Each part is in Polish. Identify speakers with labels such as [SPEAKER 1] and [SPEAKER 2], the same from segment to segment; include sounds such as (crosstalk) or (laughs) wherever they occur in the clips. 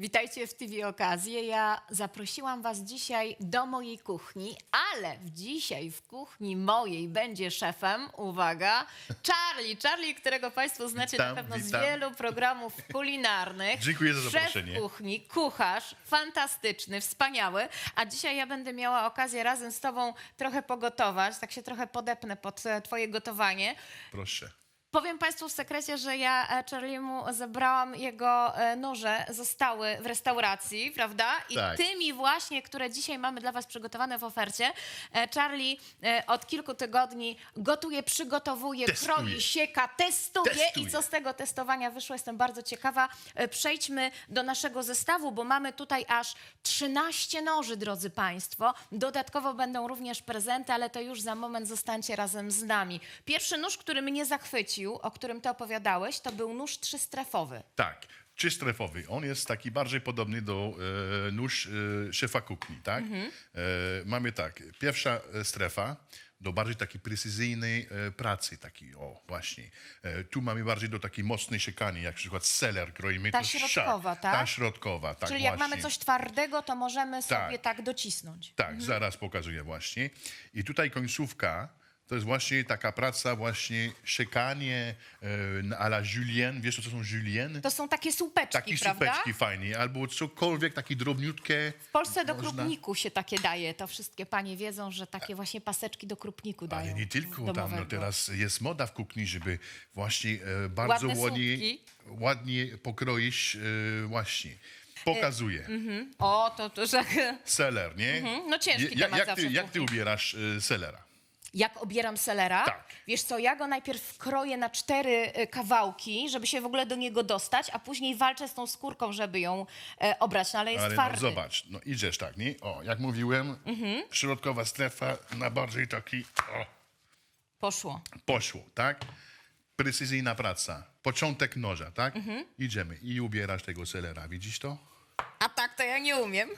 [SPEAKER 1] Witajcie w TV Okazję. Ja zaprosiłam Was dzisiaj do mojej kuchni, ale dzisiaj w kuchni mojej będzie szefem, uwaga, Charlie. Charlie, którego Państwo znacie
[SPEAKER 2] Witam,
[SPEAKER 1] na pewno
[SPEAKER 2] witam.
[SPEAKER 1] z wielu programów kulinarnych. (laughs)
[SPEAKER 2] Dziękuję za zaproszenie.
[SPEAKER 1] Szef kuchni, kucharz, fantastyczny, wspaniały. A dzisiaj ja będę miała okazję razem z Tobą trochę pogotować, tak się trochę podepnę pod e, Twoje gotowanie.
[SPEAKER 2] Proszę.
[SPEAKER 1] Powiem Państwu w sekrecie, że ja e, Charliemu zebrałam jego e, noże, zostały w restauracji, prawda? I
[SPEAKER 2] Tak.
[SPEAKER 1] tymi właśnie, które dzisiaj mamy dla Was przygotowane w ofercie, e, Charlie od kilku tygodni gotuje, przygotowuje,
[SPEAKER 2] Testuje.
[SPEAKER 1] kroi, sieka, testuje.
[SPEAKER 2] Testuje.
[SPEAKER 1] I co z tego testowania wyszło, jestem bardzo ciekawa. Przejdźmy do naszego zestawu, bo mamy tutaj aż 13 noży, drodzy Państwo. Dodatkowo będą również prezenty, ale to już za moment zostańcie razem z nami. Pierwszy nóż, który mnie zachwycił, o którym Ty opowiadałeś, to był nóż trzystrefowy.
[SPEAKER 2] Tak, trzystrefowy. On jest taki bardziej podobny do e, nóż e, szefa kuchni, tak?
[SPEAKER 1] Mhm.
[SPEAKER 2] E, mamy tak, pierwsza e, strefa do bardziej takiej precyzyjnej e, pracy, taki, o właśnie. E, tu mamy bardziej do takiej mocnej siekania, jak na przykład seler kroimy.
[SPEAKER 1] Ta
[SPEAKER 2] to
[SPEAKER 1] środkowa, tak?
[SPEAKER 2] Ta środkowa, tak
[SPEAKER 1] Czyli jak
[SPEAKER 2] właśnie.
[SPEAKER 1] mamy coś twardego, to możemy sobie
[SPEAKER 2] Tak.
[SPEAKER 1] tak docisnąć.
[SPEAKER 2] Tak, zaraz pokazuję właśnie. I tutaj końcówka to jest właśnie taka praca, właśnie siekanie e, a la julienne. Wiesz, co to są julienne?
[SPEAKER 1] To są takie słupeczki,
[SPEAKER 2] Takie
[SPEAKER 1] prawda?
[SPEAKER 2] supeczki fajnie, albo cokolwiek takie drobniutkie.
[SPEAKER 1] W Polsce do
[SPEAKER 2] można-
[SPEAKER 1] krupniku się takie daje. To wszystkie panie wiedzą, że takie właśnie paseczki do krupniku dają.
[SPEAKER 2] Ale nie tylko tam, no
[SPEAKER 1] domowego.
[SPEAKER 2] teraz jest moda w kuchni, żeby właśnie e, bardzo
[SPEAKER 1] Ładne
[SPEAKER 2] ładnie,
[SPEAKER 1] słupki.
[SPEAKER 2] ładnie pokroić e, właśnie. Pokazuję.
[SPEAKER 1] O, to to, że...
[SPEAKER 2] Seler, nie?
[SPEAKER 1] No ciężki temat
[SPEAKER 2] jak,
[SPEAKER 1] zawsze
[SPEAKER 2] ty,
[SPEAKER 1] w
[SPEAKER 2] jak ty ubierasz e, selera?
[SPEAKER 1] Jak obieram selera?
[SPEAKER 2] Tak.
[SPEAKER 1] Wiesz co, ja go najpierw kroję na cztery e, kawałki, żeby się w ogóle do niego dostać, a później walczę z tą skórką, żeby ją e, obrać, no ale jest
[SPEAKER 2] Ale
[SPEAKER 1] twardy.
[SPEAKER 2] no, zobacz, no idziesz tak, nie? O, jak mówiłem,
[SPEAKER 1] Mhm.
[SPEAKER 2] środkowa strefa na bardziej taki, o,
[SPEAKER 1] Poszło.
[SPEAKER 2] poszło, tak? Precyzyjna praca, początek noża, tak?
[SPEAKER 1] Mhm.
[SPEAKER 2] Idziemy i ubierasz tego selera, widzisz to?
[SPEAKER 1] A tak to ja nie umiem.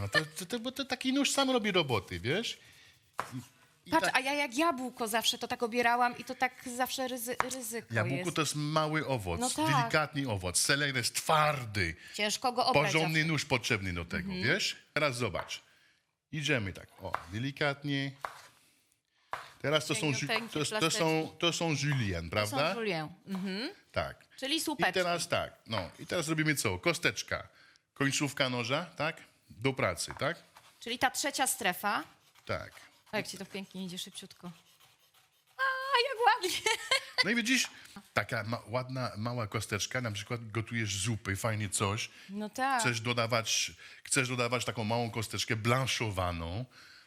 [SPEAKER 2] No to, to, to, bo to taki nóż sam robi roboty, wiesz? I
[SPEAKER 1] Patrz,
[SPEAKER 2] tak,
[SPEAKER 1] a ja jak jabłko zawsze to tak obierałam i to tak zawsze ryzy, ryzyko
[SPEAKER 2] jabłko
[SPEAKER 1] jest.
[SPEAKER 2] to jest mały owoc,
[SPEAKER 1] No tak.
[SPEAKER 2] delikatny owoc, seler jest twardy,
[SPEAKER 1] Ciężko go obrać.
[SPEAKER 2] porządny nóż potrzebny do tego,
[SPEAKER 1] Mhm.
[SPEAKER 2] wiesz? Teraz zobacz. Idziemy tak, o, delikatnie. Teraz to są, to, to
[SPEAKER 1] plasteczki.
[SPEAKER 2] są, to są julienne,
[SPEAKER 1] To są
[SPEAKER 2] prawda?
[SPEAKER 1] julien. Mhm.
[SPEAKER 2] Tak.
[SPEAKER 1] Czyli
[SPEAKER 2] I
[SPEAKER 1] słupeczki.
[SPEAKER 2] teraz tak, no i teraz robimy co? Kosteczka, końcówka noża, tak? Do pracy, tak?
[SPEAKER 1] Czyli ta trzecia strefa.
[SPEAKER 2] Tak.
[SPEAKER 1] O, jak ci to pięknie idzie szybciutko. A, jak ładnie.
[SPEAKER 2] No i widzisz, taka ma, ładna, mała kosteczka, na przykład gotujesz zupy, fajnie coś,
[SPEAKER 1] No tak.
[SPEAKER 2] chcesz dodawać, chcesz dodawać taką małą kosteczkę blanszowaną,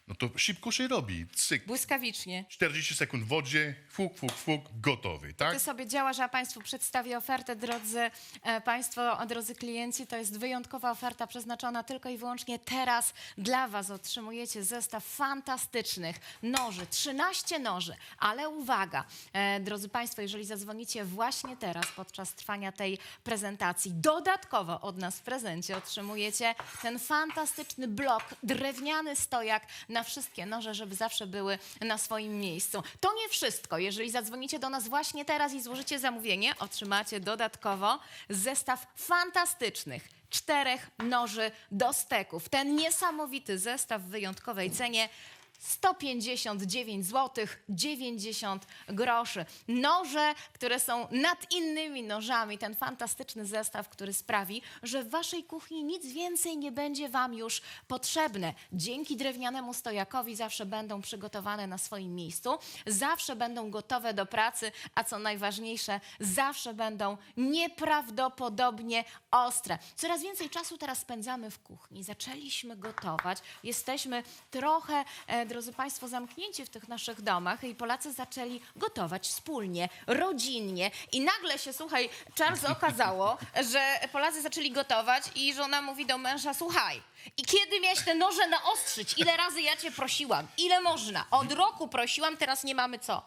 [SPEAKER 2] no to szybko się robi, cyk,
[SPEAKER 1] Błyskawicznie.
[SPEAKER 2] 40 sekund w wodzie, fuk, fuk, fuk, gotowy, tak?
[SPEAKER 1] Ty sobie działasz, a Państwu przedstawię ofertę, drodzy e, Państwo, drodzy klienci. To jest wyjątkowa oferta przeznaczona tylko i wyłącznie teraz dla Was. Otrzymujecie zestaw fantastycznych noży, 13 noży. Ale uwaga, e, drodzy Państwo, jeżeli zadzwonicie właśnie teraz podczas trwania tej prezentacji, dodatkowo od nas w prezencie otrzymujecie ten fantastyczny blok, drewniany stojak na wszystkie noże, żeby zawsze były na swoim miejscu. To nie wszystko. Jeżeli zadzwonicie do nas właśnie teraz i złożycie zamówienie, otrzymacie dodatkowo zestaw fantastycznych czterech noży do steków. Ten niesamowity zestaw w wyjątkowej cenie 159 zł 90 groszy. Noże, które są nad innymi nożami, ten fantastyczny zestaw, który sprawi, że w waszej kuchni nic więcej nie będzie wam już potrzebne. Dzięki drewnianemu stojakowi zawsze będą przygotowane na swoim miejscu, zawsze będą gotowe do pracy, a co najważniejsze, zawsze będą nieprawdopodobnie ostre. Coraz więcej czasu teraz spędzamy w kuchni. Zaczęliśmy gotować. Jesteśmy trochę, drodzy Państwo, zamknięci w tych naszych domach i Polacy zaczęli gotować wspólnie, rodzinnie. I nagle się, słuchaj, Charles okazało, (laughs) że Polacy zaczęli gotować i żona mówi do męża, słuchaj, i kiedy miałeś te noże naostrzyć? Ile razy ja cię prosiłam? Ile można? Od roku prosiłam, teraz nie mamy co.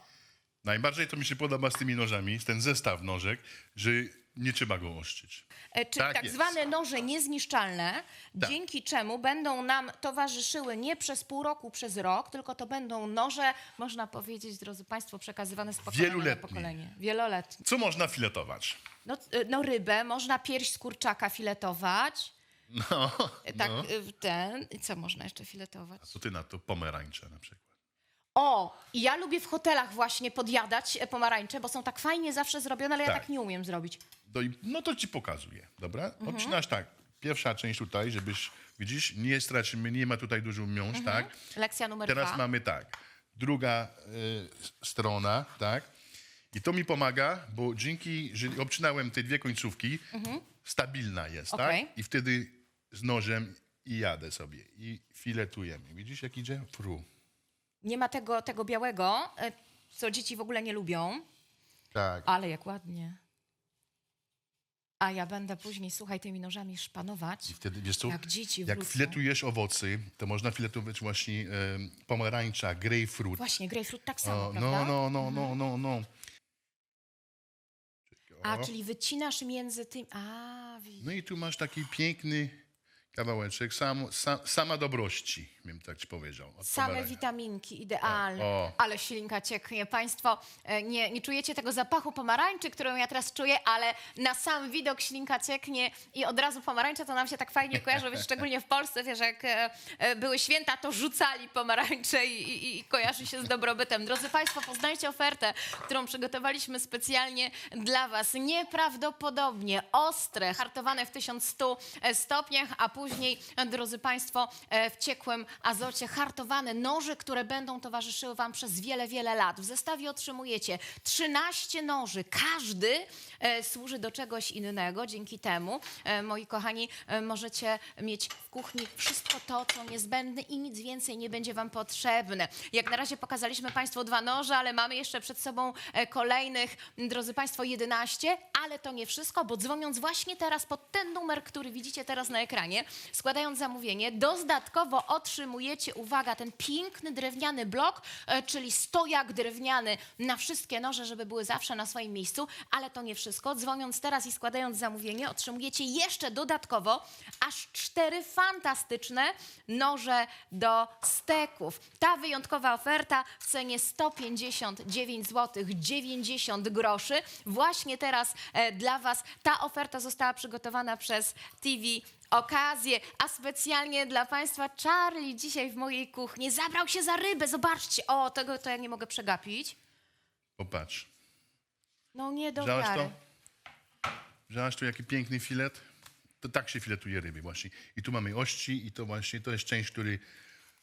[SPEAKER 2] Najbardziej to mi się podoba z tymi nożami, ten zestaw nożek, że nie trzeba go oszczyć.
[SPEAKER 1] E, Czyli tak,
[SPEAKER 2] Tak
[SPEAKER 1] zwane noże niezniszczalne, dzięki czemu będą nam towarzyszyły nie przez pół roku, przez rok, tylko to będą noże, można powiedzieć, drodzy Państwo, przekazywane z pokolenia na pokolenie. Wieloletnie.
[SPEAKER 2] Co można filetować?
[SPEAKER 1] No, e, no rybę, można pierś z kurczaka filetować,
[SPEAKER 2] No,
[SPEAKER 1] Tak,
[SPEAKER 2] no.
[SPEAKER 1] y, ten. I Co można jeszcze filetować?
[SPEAKER 2] Co ty na to? Pomarańcze na przykład.
[SPEAKER 1] O, i ja lubię w hotelach właśnie podjadać e, pomarańcze, bo są tak fajnie zawsze zrobione, ale ja
[SPEAKER 2] Tak.
[SPEAKER 1] tak nie umiem zrobić.
[SPEAKER 2] No, i- no to ci pokazuję, dobra?
[SPEAKER 1] Mhm.
[SPEAKER 2] Odcinasz tak. Pierwsza część tutaj, żebyś, widzisz, nie stracimy, nie ma tutaj dużo miąższ, tak?
[SPEAKER 1] Lekcja numer
[SPEAKER 2] Teraz
[SPEAKER 1] dwa.
[SPEAKER 2] mamy tak. Druga y, strona, tak? I to mi pomaga, bo dzięki, że obcinałem te dwie końcówki, stabilna jest,
[SPEAKER 1] Mhm. Okej.
[SPEAKER 2] tak? I wtedy z nożem i jadę sobie i filetujemy. Widzisz, jak idzie? Fru.
[SPEAKER 1] Nie ma tego, tego białego, e, co dzieci w ogóle nie lubią,
[SPEAKER 2] Tak.
[SPEAKER 1] ale jak ładnie. A ja będę później, słuchaj, tymi nożami szpanować.
[SPEAKER 2] I wtedy, wiesz co,
[SPEAKER 1] Jak dzieci
[SPEAKER 2] jak
[SPEAKER 1] wrócą.
[SPEAKER 2] filetujesz owoce, to można filetować właśnie e, pomarańcza, grapefruit.
[SPEAKER 1] Właśnie, grejpfrut tak samo,
[SPEAKER 2] O,
[SPEAKER 1] prawda?
[SPEAKER 2] no, no, no, no, no, no.
[SPEAKER 1] A, czyli wycinasz między tym... A, widzisz.
[SPEAKER 2] No i tu masz taki piękny kawałeczek sam, sa, sama dobrości, bym tak ci powiedział. od
[SPEAKER 1] Same witaminki, idealne.
[SPEAKER 2] O.
[SPEAKER 1] Ale ślinka cieknie. Państwo e, nie, nie czujecie tego zapachu pomarańczy, którą ja teraz czuję, ale na sam widok ślinka cieknie i od razu pomarańcze to nam się tak fajnie kojarzy, wiesz, szczególnie w Polsce, wiesz, jak e, e, były święta, to rzucali pomarańcze i, i, i kojarzy się z dobrobytem. Drodzy Państwo, poznajcie ofertę, którą przygotowaliśmy specjalnie dla Was. Nieprawdopodobnie ostre, hartowane w 1100 stopniach, a później, e, drodzy Państwo, e, w ciekłym azocie hartowane noże, które będą towarzyszyły Wam przez wiele, wiele lat. W zestawie otrzymujecie 13 noży. Każdy e, służy do czegoś innego. Dzięki temu, moi kochani, możecie mieć w kuchni wszystko to, co niezbędne i nic więcej nie będzie Wam potrzebne. Jak na razie pokazaliśmy Państwu dwa noże, ale mamy jeszcze przed sobą kolejnych, drodzy Państwo, 11, ale to nie wszystko, bo dzwoniąc właśnie teraz pod ten numer, który widzicie teraz na ekranie, składając zamówienie, dodatkowo otrzymujecie, uwaga, ten piękny drewniany blok, e, czyli stojak drewniany na wszystkie noże, żeby były zawsze na swoim miejscu, ale to nie wszystko. Dzwoniąc teraz i składając zamówienie, otrzymujecie jeszcze dodatkowo aż cztery fantastyczne noże do steków. Ta wyjątkowa oferta w cenie 159 zł 90 groszy. Właśnie teraz e, dla Was ta oferta została przygotowana przez TV okazję, a specjalnie dla Państwa Charlie dzisiaj w mojej kuchni zabrał się za rybę. Zobaczcie, o, tego to ja nie mogę przegapić.
[SPEAKER 2] Popatrz.
[SPEAKER 1] No nie do
[SPEAKER 2] Wziąłeś
[SPEAKER 1] wiary.
[SPEAKER 2] to? Wziąłeś tu jaki piękny filet? To tak się filetuje ryby właśnie. I tu mamy ości i to właśnie, to jest część, który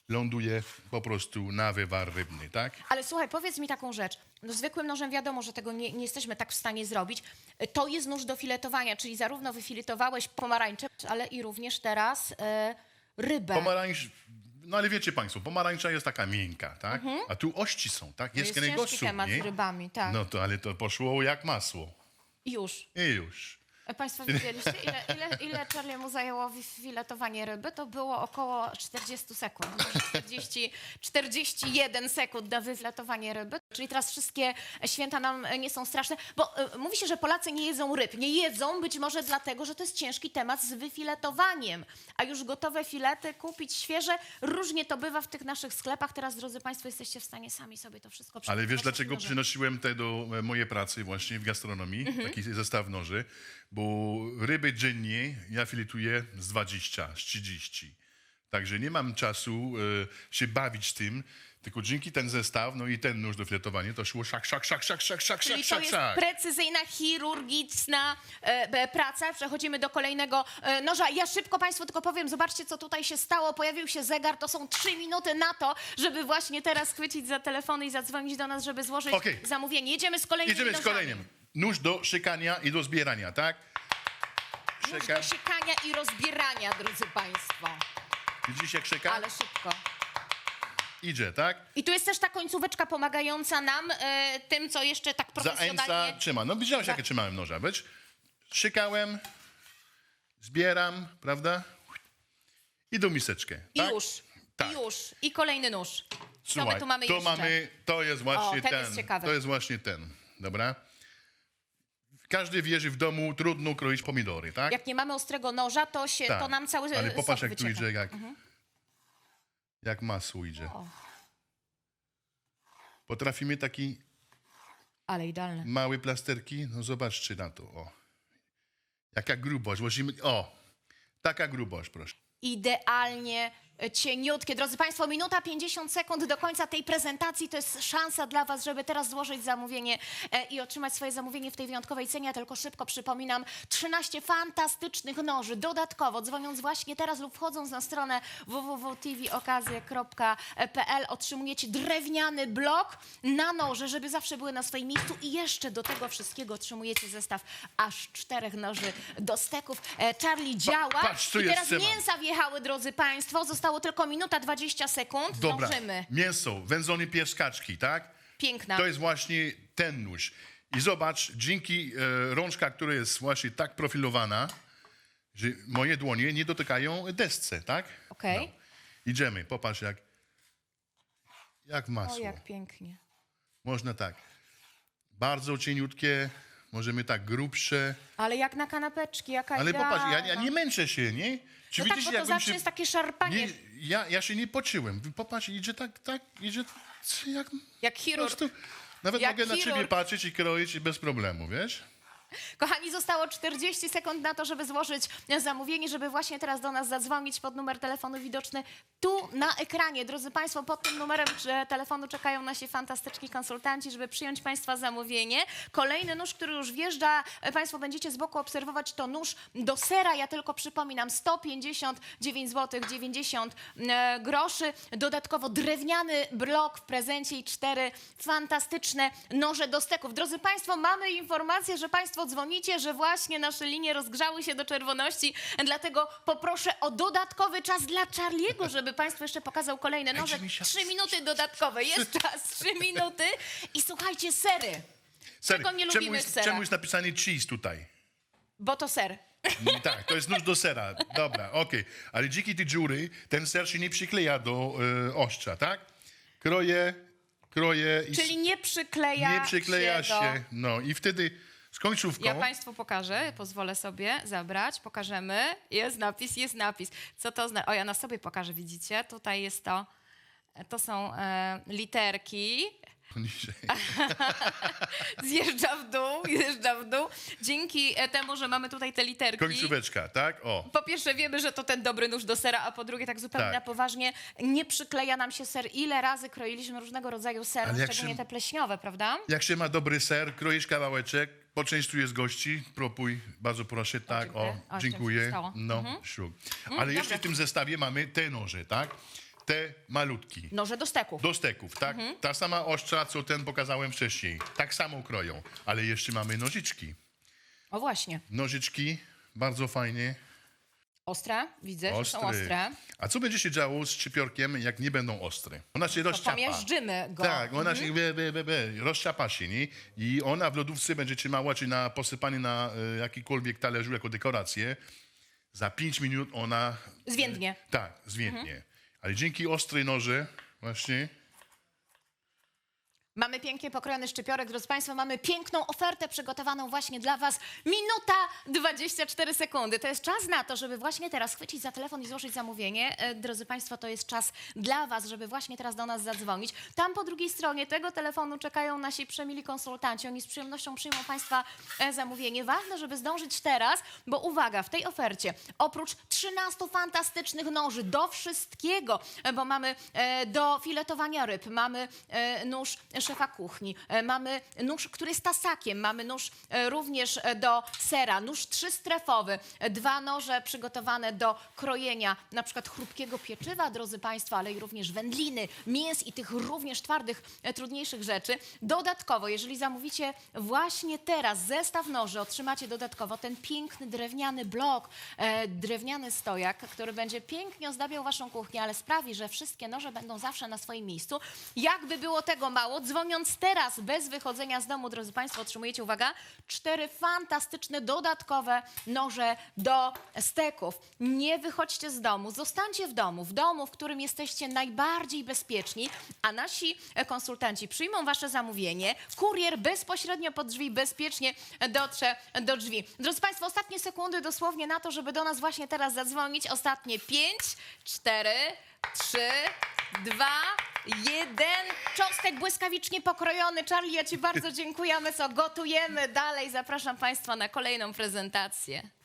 [SPEAKER 2] ląduje po prostu na wywar rybny, tak?
[SPEAKER 1] Ale słuchaj, powiedz mi taką rzecz. No, zwykłym nożem wiadomo, że tego nie, nie jesteśmy tak w stanie zrobić. To jest nóż do filetowania, czyli zarówno wyfiletowałeś pomarańcze, ale i również teraz e, rybę.
[SPEAKER 2] Pomarańcz, no ale wiecie państwo, pomarańcza jest taka miękka, tak? A tu ości są, tak?
[SPEAKER 1] Mhm.
[SPEAKER 2] Jest,
[SPEAKER 1] jest ciężki temat z rybami, tak.
[SPEAKER 2] No to, ale to poszło jak masło.
[SPEAKER 1] Już.
[SPEAKER 2] I już.
[SPEAKER 1] Państwo widzieliście, ile, ile, ile Charlie'emu zajęło filetowanie ryby? To było około 40 sekund. Może 40, 41 sekund na wyfiletowanie ryby. Czyli teraz wszystkie święta nam nie są straszne, bo e, mówi się, że Polacy nie jedzą ryb. Nie jedzą być może dlatego, że to jest ciężki temat z wyfiletowaniem. A już gotowe filety kupić świeże, różnie to bywa w tych naszych sklepach. Teraz, drodzy Państwo, jesteście w stanie sami sobie to wszystko
[SPEAKER 2] Ale
[SPEAKER 1] przygotować
[SPEAKER 2] wiesz,
[SPEAKER 1] na
[SPEAKER 2] dlaczego przynosiłem te do e, mojej pracy właśnie w gastronomii,
[SPEAKER 1] Mhm.
[SPEAKER 2] taki zestaw noży, bo ryby dziennie ja filetuję z 20, z 30. Także nie mam czasu e, się bawić tym, tylko dzięki ten zestaw, no i ten nóż do filetowania, to szło szak, szak, szak, szak, szak, szak,
[SPEAKER 1] Czyli
[SPEAKER 2] szak,
[SPEAKER 1] to
[SPEAKER 2] szak,
[SPEAKER 1] jest
[SPEAKER 2] szak.
[SPEAKER 1] precyzyjna, chirurgiczna e, praca. Przechodzimy do kolejnego e, noża. Ja szybko Państwu tylko powiem, zobaczcie, co tutaj się stało. Pojawił się zegar, to są trzy minuty na to, żeby właśnie teraz chwycić za telefony i zadzwonić do nas, żeby złożyć
[SPEAKER 2] Okej.
[SPEAKER 1] zamówienie. Jedziemy z kolejnym
[SPEAKER 2] Idziemy z kolejnym. Nóż do szykania i do zbierania, tak?
[SPEAKER 1] Nóż
[SPEAKER 2] Szyka.
[SPEAKER 1] do siekania i rozbierania, drodzy Państwo.
[SPEAKER 2] Widzisz jak szyka?
[SPEAKER 1] Ale szybko.
[SPEAKER 2] Idzie, tak?
[SPEAKER 1] I tu jest też ta końcóweczka pomagająca nam e, tym, co jeszcze tak
[SPEAKER 2] Za
[SPEAKER 1] profesjonalnie...
[SPEAKER 2] eńca trzyma. No widziałeś, jakie trzymałem noża, być? Szykałem, zbieram, prawda? I do miseczkę,
[SPEAKER 1] I
[SPEAKER 2] tak?
[SPEAKER 1] już,
[SPEAKER 2] Tak.
[SPEAKER 1] i już. I kolejny nóż. Co my tu mamy
[SPEAKER 2] to
[SPEAKER 1] jeszcze?
[SPEAKER 2] mamy, to jest właśnie
[SPEAKER 1] O, ten
[SPEAKER 2] ten.
[SPEAKER 1] jest ciekawy.
[SPEAKER 2] To jest właśnie ten, dobra? Każdy wierzy w domu, trudno kroić pomidory, tak?
[SPEAKER 1] Jak nie mamy ostrego noża, to, się,
[SPEAKER 2] tak.
[SPEAKER 1] to nam cały
[SPEAKER 2] Ale
[SPEAKER 1] sok
[SPEAKER 2] popatrz, jak tu
[SPEAKER 1] wycieka.
[SPEAKER 2] idzie, jak, jak masło idzie.
[SPEAKER 1] O.
[SPEAKER 2] Potrafimy taki
[SPEAKER 1] Ale idealne.
[SPEAKER 2] małe plasterki? No zobaczcie na to, o. Jaka grubość, włożymy, o. Taka grubość, proszę.
[SPEAKER 1] idealnie cieniutkie. Drodzy Państwo, minuta 50 sekund do końca tej prezentacji to jest szansa dla Was, żeby teraz złożyć zamówienie e, i otrzymać swoje zamówienie w tej wyjątkowej cenie. Ja tylko szybko przypominam, 13 fantastycznych noży dodatkowo, dzwoniąc właśnie teraz lub wchodząc na stronę www.tvokazje.pl otrzymujecie drewniany blok na noże, żeby zawsze były na swoim miejscu i jeszcze do tego wszystkiego otrzymujecie zestaw aż czterech noży do steków. E, Charlie działa
[SPEAKER 2] patrz, tu
[SPEAKER 1] i
[SPEAKER 2] jest
[SPEAKER 1] teraz mięsa wjechały, drodzy Państwo. Zostało tylko minuta 20 sekund.
[SPEAKER 2] Dobra,
[SPEAKER 1] Dążymy.
[SPEAKER 2] mięso, wędzone pierskaczki, tak?
[SPEAKER 1] Piękna.
[SPEAKER 2] To jest właśnie ten nóż. I zobacz, dzięki e, rączka, która jest właśnie tak profilowana, że moje dłonie nie dotykają desce, tak?
[SPEAKER 1] Okej.
[SPEAKER 2] Idziemy, popatrz jak, jak
[SPEAKER 1] O,
[SPEAKER 2] masło.
[SPEAKER 1] jak pięknie.
[SPEAKER 2] Można tak. Bardzo cieniutkie, możemy tak grubsze.
[SPEAKER 1] Ale jak na kanapeczki, jaka
[SPEAKER 2] Ale popatrz, ja, ja
[SPEAKER 1] idealna.
[SPEAKER 2] nie męczę się, nie? Czy
[SPEAKER 1] No tak,
[SPEAKER 2] widzisz,
[SPEAKER 1] bo to
[SPEAKER 2] jakbym
[SPEAKER 1] zawsze
[SPEAKER 2] się...
[SPEAKER 1] jest takie szarpanie,
[SPEAKER 2] Nie, ja, ja się nie poczułem. Popatrz, idzie tak, tak, idzie jak...
[SPEAKER 1] jak
[SPEAKER 2] Po
[SPEAKER 1] chirurg.
[SPEAKER 2] prostu, nawet
[SPEAKER 1] Jak
[SPEAKER 2] mogę na ciebie
[SPEAKER 1] chirurg.
[SPEAKER 2] patrzeć i kroić i bez problemu, wiesz?
[SPEAKER 1] Kochani, zostało 40 sekund na to, żeby złożyć zamówienie, żeby właśnie teraz do nas zadzwonić pod numer telefonu widoczny tu na ekranie. Drodzy Państwo, pod tym numerem telefonu czekają nasi fantastyczni konsultanci, żeby przyjąć Państwa zamówienie. Kolejny nóż, który już wjeżdża, Państwo będziecie z boku obserwować, to nóż do sera. Ja tylko przypominam, 159 zł 90 e, groszy. Dodatkowo drewniany blok w prezencie i cztery fantastyczne noże do steków. Drodzy Państwo, mamy informację, że Państwo dzwonicie, że właśnie nasze linie rozgrzały się do czerwoności, dlatego poproszę o dodatkowy czas dla Charliego, żeby Państwu jeszcze pokazał kolejne noże. Trzy minuty dodatkowe, jest czas, trzy minuty. I słuchajcie, sery,
[SPEAKER 2] Serio,
[SPEAKER 1] Czego nie
[SPEAKER 2] czemu
[SPEAKER 1] lubimy
[SPEAKER 2] jest,
[SPEAKER 1] sera?
[SPEAKER 2] czemu jest napisane cheese tutaj?
[SPEAKER 1] bo to ser.
[SPEAKER 2] Mm, Tak, to jest nóż do sera. Dobra, okej. Ale dzięki tej dziury ten ser się nie przykleja do e, ostrza, tak? Kroję, kroję i
[SPEAKER 1] Czyli nie przykleja,
[SPEAKER 2] nie przykleja
[SPEAKER 1] się.
[SPEAKER 2] się.
[SPEAKER 1] Do...
[SPEAKER 2] No i wtedy z końcówką...
[SPEAKER 1] Ja Państwu pokażę, pozwolę sobie zabrać, pokażemy. Jest napis, jest napis. Co to oznacza? O, ja na sobie pokażę, widzicie? Tutaj jest to, to są e, literki. (laughs) Zjeżdża w dół, zjeżdża w dół. Dzięki e, temu, że mamy tutaj te literki.
[SPEAKER 2] Końcóweczka, tak? O.
[SPEAKER 1] Po pierwsze wiemy, że to ten dobry nóż do sera, a po drugie tak zupełnie
[SPEAKER 2] Tak.
[SPEAKER 1] na poważnie nie przykleja nam się ser. Ile razy kroiliśmy różnego rodzaju
[SPEAKER 2] Ale jak
[SPEAKER 1] szczególnie
[SPEAKER 2] się-
[SPEAKER 1] te pleśniowe, prawda?
[SPEAKER 2] Jak się ma dobry ser, kroisz kawałeczek, poczęstujesz gości, propuj, bardzo proszę, tak,
[SPEAKER 1] dziękuję.
[SPEAKER 2] o, dziękuję.
[SPEAKER 1] się stało.
[SPEAKER 2] No, szuk. Ale jeszcze w tym zestawie mamy te noże, tak? Te malutki.
[SPEAKER 1] Noże do steków.
[SPEAKER 2] Do steków, tak?
[SPEAKER 1] Mhm.
[SPEAKER 2] Ta sama ostrza, co ten pokazałem wcześniej. Tak samo kroją. Ale jeszcze mamy nożyczki.
[SPEAKER 1] O właśnie.
[SPEAKER 2] Nożyczki, bardzo fajnie.
[SPEAKER 1] Ostre, widzę, że
[SPEAKER 2] Ostre.
[SPEAKER 1] są ostre.
[SPEAKER 2] A co będzie się działo z szczypiorkiem, jak nie będą ostre? Ona się
[SPEAKER 1] To
[SPEAKER 2] rozciapa.
[SPEAKER 1] pomiażdżymy go.
[SPEAKER 2] Tak, ona się be, be, be, be, rozciapa się, nie? I ona w lodówce będzie trzymała, czy na posypanie na e, jakikolwiek talerzu jako dekorację. Za 5 minut ona...
[SPEAKER 1] Zwiędnie.
[SPEAKER 2] Tak, zwiędnie. Ale dzięki ostrej noże właśnie...
[SPEAKER 1] Mamy pięknie pokrojony szczypiorek, drodzy Państwo, mamy piękną ofertę przygotowaną właśnie dla Was. Minuta 24 sekundy. To jest czas na to, żeby właśnie teraz chwycić za telefon i złożyć zamówienie. E, Drodzy Państwo, to jest czas dla Was, żeby właśnie teraz do nas zadzwonić. Tam po drugiej stronie tego telefonu czekają nasi przemili konsultanci. Oni z przyjemnością przyjmą Państwa e, zamówienie. Ważne, żeby zdążyć teraz, bo uwaga, w tej ofercie oprócz 13 fantastycznych noży do wszystkiego, e, bo mamy do filetowania ryb, mamy e, nóż szefa kuchni, e, mamy nóż, który jest tasakiem, mamy nóż e, również e, do sera, nóż trzystrefowy, dwa noże przygotowane do krojenia na przykład chrupkiego pieczywa, drodzy Państwo, ale i również wędliny, mięs i tych również twardych, trudniejszych rzeczy. Dodatkowo, jeżeli zamówicie właśnie teraz zestaw noży, otrzymacie dodatkowo ten piękny drewniany blok, drewniany stojak, który będzie pięknie ozdabiał Waszą kuchnię, ale sprawi, że wszystkie noże będą zawsze na swoim miejscu. Jakby było tego mało, dzwoniąc teraz bez wychodzenia z domu, drodzy Państwo, otrzymujecie, uwaga, cztery fantastyczne dodatkowe noże do steków. Nie wychodźcie z domu, zostańcie w domu, w domu, w którym jesteście najbardziej bezpieczni, a nasi konsultanci przyjmą Wasze zamówienie, kurier bezpośrednio pod drzwi bezpiecznie dotrze do drzwi. Drodzy Państwo, ostatnie sekundy dosłownie na to, żeby do nas właśnie teraz zadzwonić. Ostatnie pięć, cztery, trzy, dwa, jeden. Cząstek błyskawicznie pokrojony. Charlie, ja Ci bardzo dziękuję. My co, gotujemy dalej. Zapraszam Państwa na kolejną prezentację.